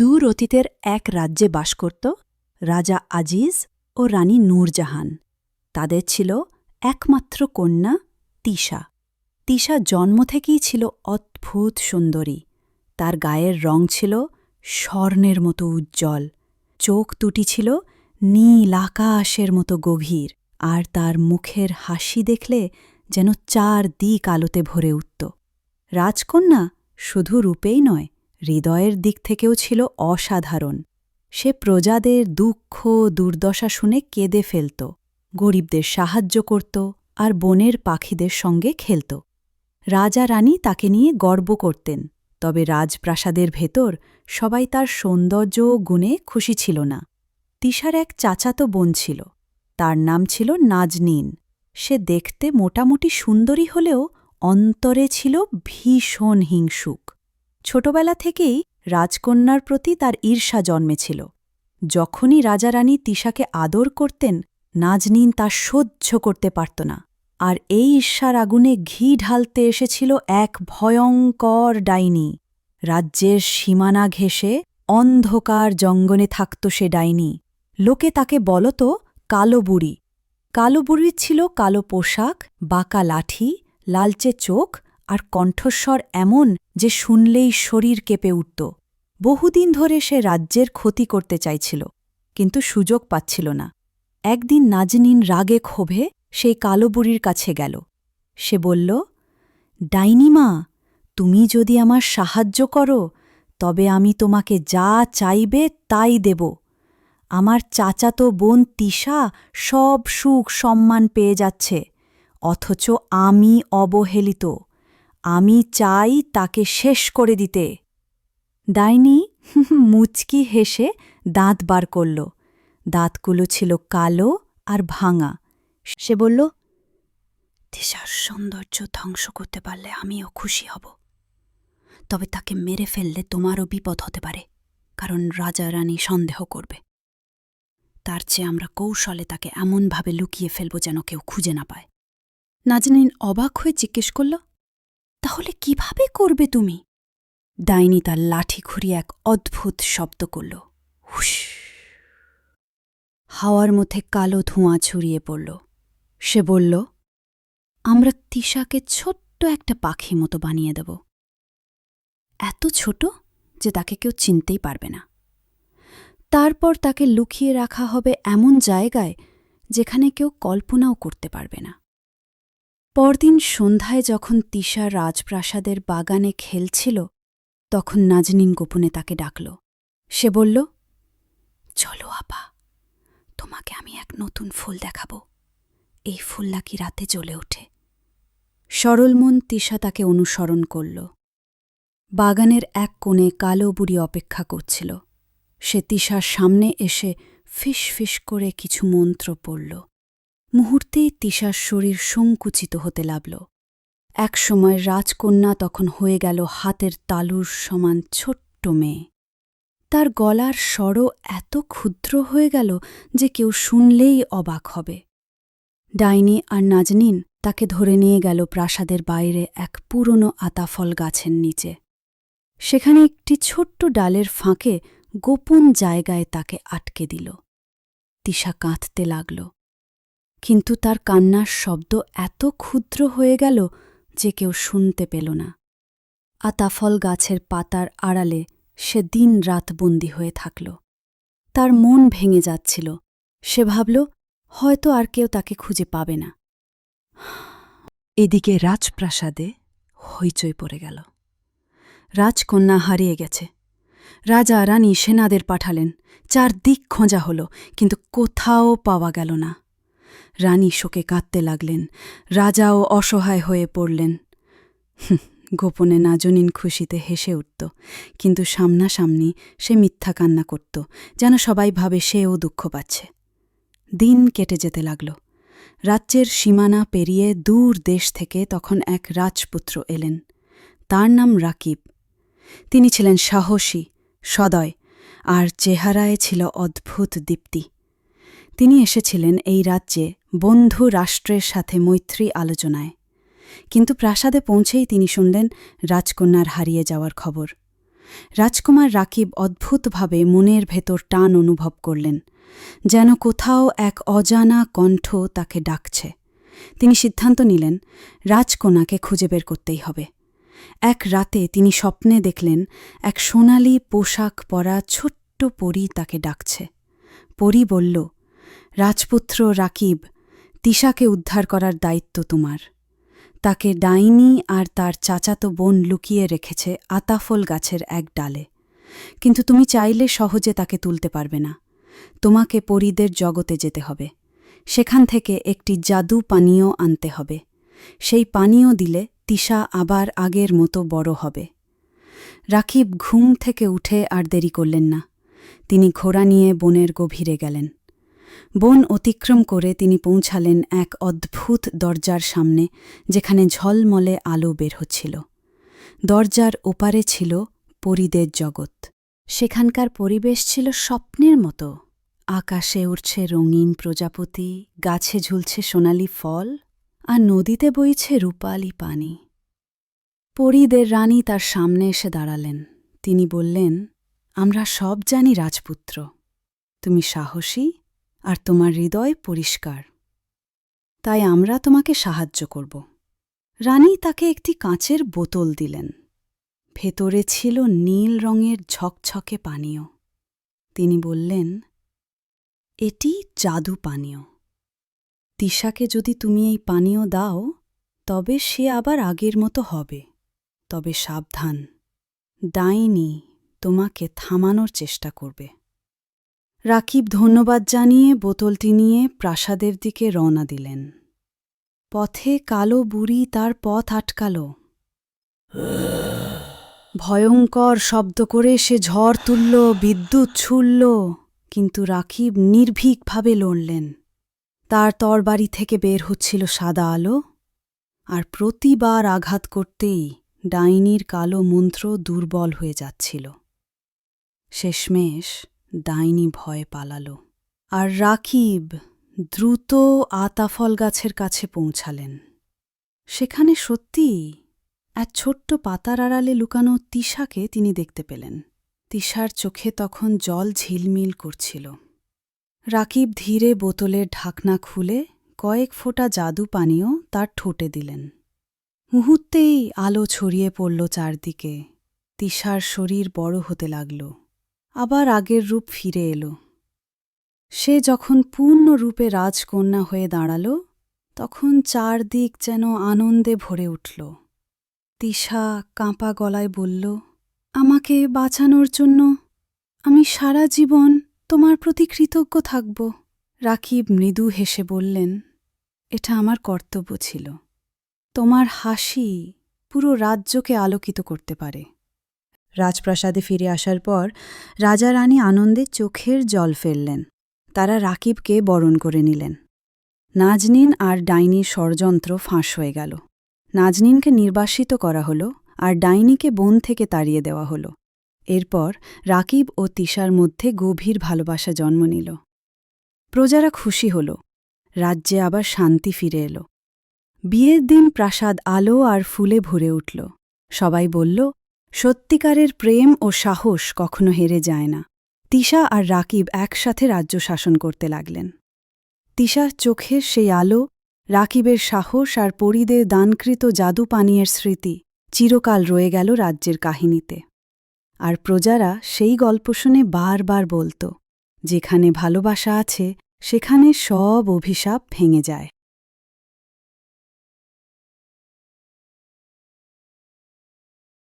দূর অতীতের এক রাজ্যে বাস করত রাজা আজিজ ও রানী নূরজাহান। তাদের ছিল একমাত্র কন্যা তিশা। তিশা জন্ম থেকেই ছিল অদ্ভুত সুন্দরী। তার গায়ের রং ছিল স্বর্ণের মতো উজ্জ্বল। চোখ দুটি ছিল নীল আকাশের মতো গভীর আর তার মুখের হাসি দেখলে যেন চার দিক আলোতে ভরে উঠত। রাজকন্যা শুধু রূপেই নয় হৃদয়ের দিক থেকেও ছিল অসাধারণ। সে প্রজাদের দুঃখ, দুর্দশা শুনে কেঁদে ফেলত, গরিবদের সাহায্য করত আর বনের পাখিদের সঙ্গে খেলত। রাজা রানী তাকে নিয়ে গর্ব করতেন, তবে রাজপ্রাসাদের ভেতর সবাই তার সৌন্দর্য ও গুণে খুশি ছিল না। তিশার এক চাচাতো বোন ছিল, তার নাম ছিল নাজনীন। সে দেখতে মোটামুটি সুন্দরী হলেও অন্তরে ছিল ভীষণ হিংসুক। ছোটবেলা থেকেই রাজকন্যার প্রতি তার ঈর্ষা জন্মেছিল। যখনই রাজারানী তিশাকে আদর করতেন, নাজনীন তা সহ্য করতে পারত না। আর এই ঈর্ষার আগুনে ঘি ঢালতে এসেছিল এক ভয়ঙ্কর ডাইনি। রাজ্যের সীমানা ঘেঁষে অন্ধকার জঙ্গনে থাকত সে ডাইনি। লোকে তাকে বলত কালো বুড়ি। কালো বুড়ির ছিল কালো পোশাক, বাঁকা লাঠি, লালচে চোখ আর কণ্ঠস্বর এমন যে শুনলেই শরীর কেঁপে উঠত। বহুদিন ধরে সে রাজ্যের ক্ষতি করতে চাইছিল, কিন্তু সুযোগ পাচ্ছিল না। একদিন নাজনীন রাগে ক্ষোভে সেই কালো বুড়ির কাছে গেল। সে বলল, ডাইনিমা, তুমি যদি আমার সাহায্য করো, তবে আমি তোমাকে যা চাইবে তাই দেব। আমার চাচাতো বোন তিশা সব সুখ সম্মান পেয়ে যাচ্ছে, অথচ আমি অবহেলিত। আমি চাই তাকে শেষ করে দিতে। ডাইনি মুচকি হেসে দাঁত বার করল। দাঁতগুলো ছিল কালো আর ভাঙা। সে বলল, তিশার সৌন্দর্য ধ্বংস করতে পারলে আমিও খুশি হব। তবে তাকে মেরে ফেললে তোমারও বিপদ হতে পারে, কারণ রাজা রানী সন্দেহ করবে। তার চেয়ে আমরা কৌশলে তাকে এমনভাবে লুকিয়ে ফেলব যেন কেউ খুঁজে না পায়। নাজনীন অবাক হয়ে জিজ্ঞেস করল তাহলে কীভাবে করবে তুমি? ডাইনি তার লাঠি ঘুরিয়ে এক অদ্ভুত শব্দ করল। হুস হাওয়ার মধ্যে কালো ধোঁয়া ছড়িয়ে পড়ল। সে বলল, আমরা তিশাকে ছোট্ট একটা পাখি মতো বানিয়ে দেব। এত ছোট যে তাকে কেউ চিনতেই পারবে না। তারপর তাকে লুকিয়ে রাখা হবে এমন জায়গায় যেখানে কেউ কল্পনাও করতে পারবে না। পরদিন সন্ধ্যায় যখন তিশা রাজপ্রাসাদের বাগানে খেলছিল, তখন নাজনীন গোপনে তাকে ডাকল। সে বলল, চলো আপা, তোমাকে আমি এক নতুন ফুল দেখাব। এই ফুল নাকি রাতে জ্বলে ওঠে। সরলমন তিশা তাকে অনুসরণ করল। বাগানের এক কোণে কালো বুড়ি অপেক্ষা করছিল। সে তিশার সামনে এসে ফিস ফিস করে কিছু মন্ত্র পড়ল। মুহূর্তেই তিশার শরীর সংকুচিত হতে লাগল। একসময় রাজকন্যা তখন হয়ে গেল হাতের তালুর সমান ছোট্ট মেয়ে। তার গলার স্বরও এত ক্ষুদ্র হয়ে গেল যে কেউ শুনলেই অবাক হবে। ডাইনি আর নাজনিন তাকে ধরে নিয়ে গেল প্রাসাদের বাইরে এক পুরনো আতাফল গাছের নিচে। সেখানে একটি ছোট্ট ডালের ফাঁকে গোপন জায়গায় তাকে আটকে দিল। তিশা কাঁদতে লাগল। কিন্তু তার কান্নার শব্দ এত ক্ষুদ্র হয়ে গেল যে কেউ শুনতে পেল না। আতাফল গাছের পাতার আড়ালে সে দিন রাত বন্দি হয়ে থাকল। তার মন ভেঙে যাচ্ছিল। সে ভাবল, হয়তো আর কেউ তাকে খুঁজে পাবে না। এদিকে রাজপ্রাসাদে হইচই পড়ে গেল। রাজকন্যা হারিয়ে গেছে। রাজা রানী সেনাদের পাঠালেন। চারদিক খোঁজা হল, কিন্তু কোথাও পাওয়া গেল না। রানী শোকে কাঁদতে লাগলেন। রাজাও অসহায় হয়ে পড়লেন। গোপনে নাজনীন খুশিতে হেসে উঠত। কিন্তু সামনাসামনি সে মিথ্যা কান্না করত, যেন সবাই ভাবে সেও দুঃখ পাচ্ছে। দিন কেটে যেতে লাগল। রাজ্যের সীমানা পেরিয়ে দূর দেশ থেকে তখন এক রাজপুত্র এলেন। তার নাম রাকিব। তিনি ছিলেন সাহসী, সদয়, আর চেহারায় ছিল অদ্ভুত দীপ্তি। তিনি এসেছিলেন এই রাজ্যে বন্ধু রাষ্ট্রের সাথে মৈত্রী আলোচনায়। কিন্তু প্রাসাদে পৌঁছেই তিনি শুনলেন রাজকন্যার হারিয়ে যাওয়ার খবর। রাজকুমার রাকিব অদ্ভুতভাবে মনের ভেতর টান অনুভব করলেন, যেন কোথাও এক অজানা কণ্ঠ তাকে ডাকছে। তিনি সিদ্ধান্ত নিলেন, রাজকন্যাকে খুঁজে বের করতেই হবে। এক রাতে তিনি স্বপ্নে দেখলেন এক সোনালি পোশাক পরা ছোট্ট পরী তাকে ডাকছে। পরী বলল রাজপুত্র রাকিব তিশাকে উদ্ধার করার দায়িত্ব তোমার। তাকে ডাইনি আর তার চাচাতো বোন লুকিয়ে রেখেছে আতাফল গাছের এক ডালে। কিন্তু তুমি চাইলে সহজে তাকে তুলতে পারবে না। তোমাকে পরীদের জগতে যেতে হবে। সেখান থেকে একটি জাদু পানীয় আনতে হবে। সেই পানীয় দিলে তিশা আবার আগের মতো বড় হবে। রাকিব ঘুম থেকে উঠে আর দেরি করলেন না। তিনি ঘোড়া নিয়ে বনের গভীরে গেলেন। বন অতিক্রম করে তিনি পৌঁছালেন এক অদ্ভুত দরজার সামনে, যেখানে ঝলমলে আলো বের হচ্ছিল। দরজার ওপারে ছিল পরিদের জগৎ। সেখানকার পরিবেশ ছিল স্বপ্নের মতো। আকাশে উড়ছে রঙিন প্রজাপতি, গাছে ঝুলছে সোনালি ফল, আর নদীতে বইছে রূপালি পানি। পরিদের রানী তার সামনে এসে দাঁড়ালেন। তিনি বললেন, আমরা সব জানি রাজপুত্র। তুমি সাহসী আর তোমার হৃদয় পরিষ্কার। তাই আমরা তোমাকে সাহায্য করব। রানী তাকে একটি কাঁচের বোতল দিলেন। ভেতরে ছিল নীল রঙের ঝকঝকে পানীয়। তিনি বললেন, এটি জাদু পানীয়। তিশাকে যদি তুমি এই পানীয় দাও, তবে সে আবার আগের মতো হবে। তবে সাবধান। ডাইনি তোমাকে থামানোর চেষ্টা করবে। রাকিব ধন্যবাদ জানিয়ে বোতলটি নিয়ে প্রাসাদের দিকে রওনা দিলেন। পথে কালো বুড়ি তার পথ আটকাল। ভয়ঙ্কর শব্দ করে সে ঝড় তুলল, বিদ্যুৎ ছুড়ল, কিন্তু রাকিব নির্ভীকভাবে লড়লেন। তার তরবারি থেকে বের হচ্ছিল সাদা আলো, আর প্রতিবার আঘাত করতেই ডাইনির কালো মন্ত্র দুর্বল হয়ে যাচ্ছিল। শেষমেশ ডাইনি ভয়ে পালাল। আর রাকিব দ্রুত আতাফল গাছের কাছে পৌঁছালেন। সেখানে সত্যিই এক ছোট্ট পাতার আড়ালে লুকানো তিশাকে তিনি দেখতে পেলেন। তিশার চোখে তখন জল ঝিলমিল করছিল। রাকিব ধীরে বোতলের ঢাকনা খুলে কয়েক ফোঁটা জাদু পানীয় তার ঠোঁটে দিলেন। মুহূর্তেই আলো ছড়িয়ে পড়ল চারদিকে। তিশার শরীর বড় হতে লাগল। আবার আগের রূপ ফিরে এলো। সে যখন পূর্ণরূপে রাজকন্যা হয়ে দাঁড়াল, তখন চারদিক যেন আনন্দে ভরে উঠল। তিশা কাঁপা গলায় বলল, আমাকে বাঁচানোর জন্য আমি সারা জীবন তোমার প্রতি কৃতজ্ঞ থাকব। রাকিব মৃদু হেসে বললেন, এটা আমার কর্তব্য ছিল। তোমার হাসি পুরো রাজ্যকে আলোকিত করতে পারে। রাজপ্রাসাদে ফিরে আসার পর রাজা রানী আনন্দে চোখের জল ফেললেন। তারা রাকিবকে বরণ করে নিলেন। নাজনিন আর ডাইনির ষড়যন্ত্র ফাঁস হয়ে গেল। নাজনিনকে নির্বাসিত করা হল আর ডাইনিকে বন থেকে তাড়িয়ে দেওয়া হল। এরপর রাকিব ও তিশার মধ্যে গভীর ভালোবাসা জন্ম নিল। প্রজারা খুশি হল। রাজ্যে আবার শান্তি ফিরে এলো। বিয়ের দিন প্রাসাদ আলো আর ফুলে ভরে উঠল। সবাই বলল সত্যিকারের প্রেম ও সাহস কখনো হেরে যায় না। তিশা আর রাকিব একসাথে রাজ্য শাসন করতে লাগলেন। তিশার চোখের সেই আলো, রাকিবের সাহস আর পরিদের দানকৃত জাদু পানীয়ের স্মৃতি চিরকাল রয়ে গেল রাজ্যের কাহিনীতে। আর প্রজারা সেই গল্প শুনে বারবার বলত, যেখানে ভালোবাসা আছে, সেখানে সব অভিশাপ ভেঙে যায়।